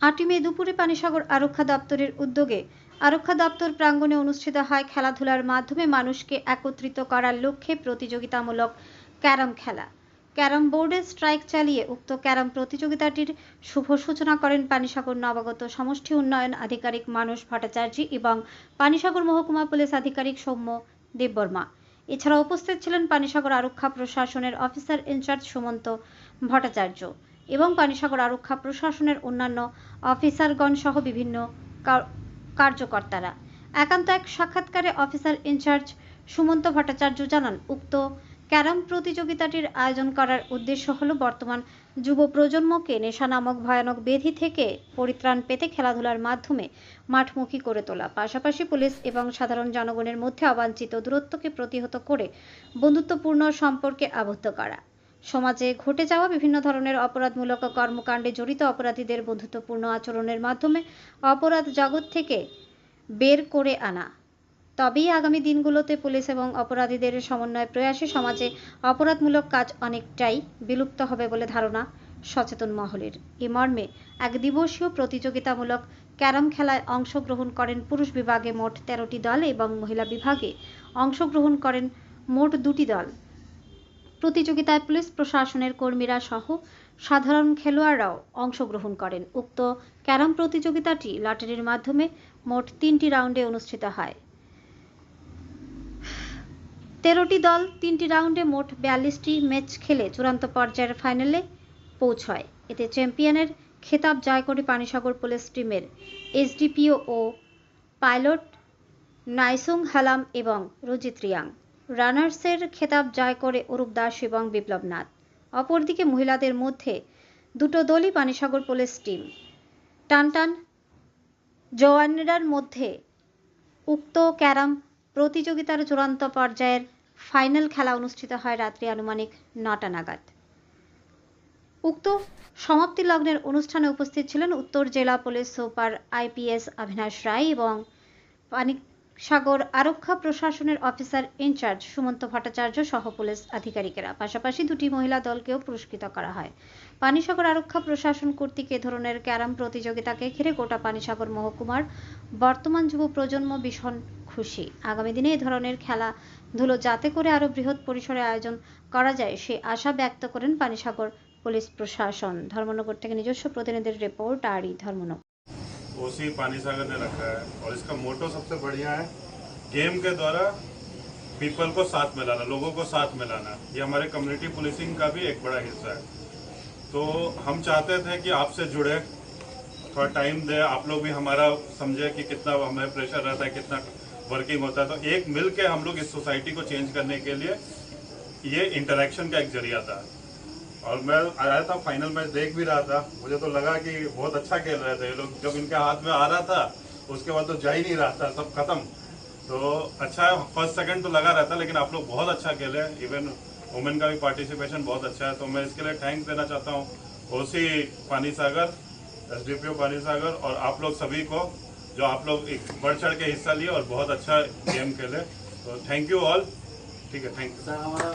আটই মে দুপুরে পানিসাগর আরক্ষা দপ্তরের উদ্যোগে আরক্ষা দপ্তর প্রাঙ্গণে অনুষ্ঠিত হয় খেলাধুলার মাধ্যমে মানুষকে একত্রিত করার লক্ষ্যে প্রতিযোগিতামূলক ক্যারাম খেলা। ক্যারাম বোর্ডে স্ট্রাইক চালিয়ে উক্ত ক্যারাম প্রতিযোগিতাটির শুভ সূচনা করেন পানিসাগর নবাগত সমষ্টি উন্নয়ন আধিকারিক মানস ভট্টাচার্য এবং পানিসাগর মহকুমা পুলিশ আধিকারিক সৌম্য দেববর্মা। এছাড়া উপস্থিত ছিলেন পানিসাগর আরক্ষা প্রশাসনের অফিসার ইনচার্জ সুমন্ত ভট্টাচার্য। এবং পানিসাগর আরক্ষা প্রশাসনের অন্যান্য অফিসারগণ সহ বিভিন্ন কার- কার্যকর্তারা। একান্ত এক সাক্ষাৎকারে অফিসার ইনচার্জ সুমন্ত ভট্টাচার্য জানান, উক্ত ক্যারাম প্রতিযোগিতাটির আয়োজন করার উদ্দেশ্য হল বর্তমান যুব প্রজন্মকে নেশা নামক ভয়ানক বেধি থেকে পরিত্রাণ পেতে খেলাধুলার মাধ্যমে মাঠমুখী করে তোলা। পাশাপাশি পুলিশ এবং সাধারণ জনগণের মধ্যে অবাঞ্ছিত দূরত্বকে প্রতিহত করে বন্ধুত্বপূর্ণ সম্পর্কে আবদ্ধ করা। সমাজে ঘটে যাওয়া বিভিন্ন ধরনের অপরাধমূলক কর্মকাণ্ডে জড়িত অপরাধীদের বন্ধুত্বপূর্ণ আচরণের মাধ্যমে অপরাধ জগৎ থেকে বের করে আনা। তবেই আগামী দিনগুলোতে পুলিশ এবং অপরাধীদের সমন্বয় প্রয়াসে সমাজে অপরাধমূলক কাজ অনেকটাই বিলুপ্ত হবে বলে ধারণা সচেতন মহলের। এ মর্মে এক দিবসীয় প্রতিযোগিতামূলক ক্যারাম খেলায় অংশগ্রহণ করেন পুরুষ বিভাগে মোট তেরোটি দল এবং মহিলা বিভাগে অংশগ্রহণ করেন মোট দুটি দল। প্রতিযোগিতায় পুলিশ, প্রশাসনের কর্মীরা সহ সাধারণ খেলোয়াড়রাও অংশগ্রহণ করেন। উক্ত ক্যারাম প্রতিযোগিতাটি লটারির মাধ্যমে মোট তিনটি রাউন্ডে অনুষ্ঠিত হয়। তেরোটি দল তিনটি রাউন্ডে মোট বিয়াল্লিশটি ম্যাচ খেলে চূড়ান্ত পর্যায়ের ফাইনালে পৌঁছয়। এতে চ্যাম্পিয়নের খেতাব জয় করে পানিসাগর পুলিশ টিমের এসডিপিও ও পাইলট নাইসুং হালাম এবং রুজিত রিয়াং রানার্সের খেতাব জয় করে অরূপ দাস এবং বিপ্লব নাথ। অপরদিকে মহিলাদের মধ্যে দুটো দলই পানিসাগর পুলিশ টিম। টানটান জওয়ানরার মধ্যে উক্ত ক্যারাম প্রতিযোগিতার চূড়ান্ত পর্যায়ের ফাইনাল খেলা অনুষ্ঠিত হয় রাত্রি আনুমানিক নটা নাগাদ। উক্ত সমাপ্তি লগ্নের অনুষ্ঠানে উপস্থিত ছিলেন উত্তর জেলা police super IPS Avinash Roy এবং পানিসাগর আরক্ষা প্রশাসনের অফিসার ইনচার্জ সুমন্ত ভট্টাচার্য সহ পুলিশ আধিকারিকেরা। পাশাপাশি দুটি মহিলা দলকেও পুরস্কৃত করা হয়। পানিসাগর আরক্ষা প্রশাসন কর্তৃক এ ধরনের ক্যারাম প্রতিযোগিতাকে ঘিরে গোটা পানিসাগর মহকুমার বর্তমান যুব প্রজন্ম ভীষণ খুশি। আগামী দিনে এ ধরনের খেলাধুলো যাতে করে আরও বৃহৎ পরিসরে আয়োজন করা যায়, সে আশা ব্যক্ত করেন পানিসাগর পুলিশ প্রশাসন। ধর্মনগর থেকে নিজস্ব প্রতিনিধির রিপোর্ট, আরই ধর্মনগর। ओसी पानी सागर ने रखा है और इसका मोटो सबसे बढ़िया है, गेम के द्वारा पीपल को साथ मिलाना लोगों को साथ मिलाना ये हमारे कम्युनिटी पुलिसिंग का भी एक बड़ा हिस्सा है। तो हम चाहते थे कि आपसे जुड़े, थोड़ा टाइम दे, आप लोग भी हमारा समझे कि कितना हमें प्रेशर रहता है, कितना वर्किंग होता है। तो एक मिल के हम लोग इस सोसाइटी को चेंज करने के लिए ये इंटरेक्शन का एक ज़रिया था। और मैं आया था फाइनल मैच देख भी रहा था। मुझे तो लगा कि बहुत अच्छा खेल रहे थे ये लोग। जब इनके हाथ में आ रहा था, उसके बाद तो जा ही नहीं रहा था, सब खत्म। तो अच्छा फ़र्स्ट सेकंड तो लगा रहता, लेकिन आप लोग बहुत अच्छा खेले। इवन वुमेन का भी पार्टिसिपेशन बहुत अच्छा है। तो मैं इसके लिए थैंक्स देना चाहता हूँ। ओसी पानी सागर एस पानी सागर और आप लोग सभी को, जो आप लोग एक बढ़ चढ़ के हिस्सा लिए और बहुत अच्छा गेम खेले। तो थैंक यू ऑल ठीक है थैंक यू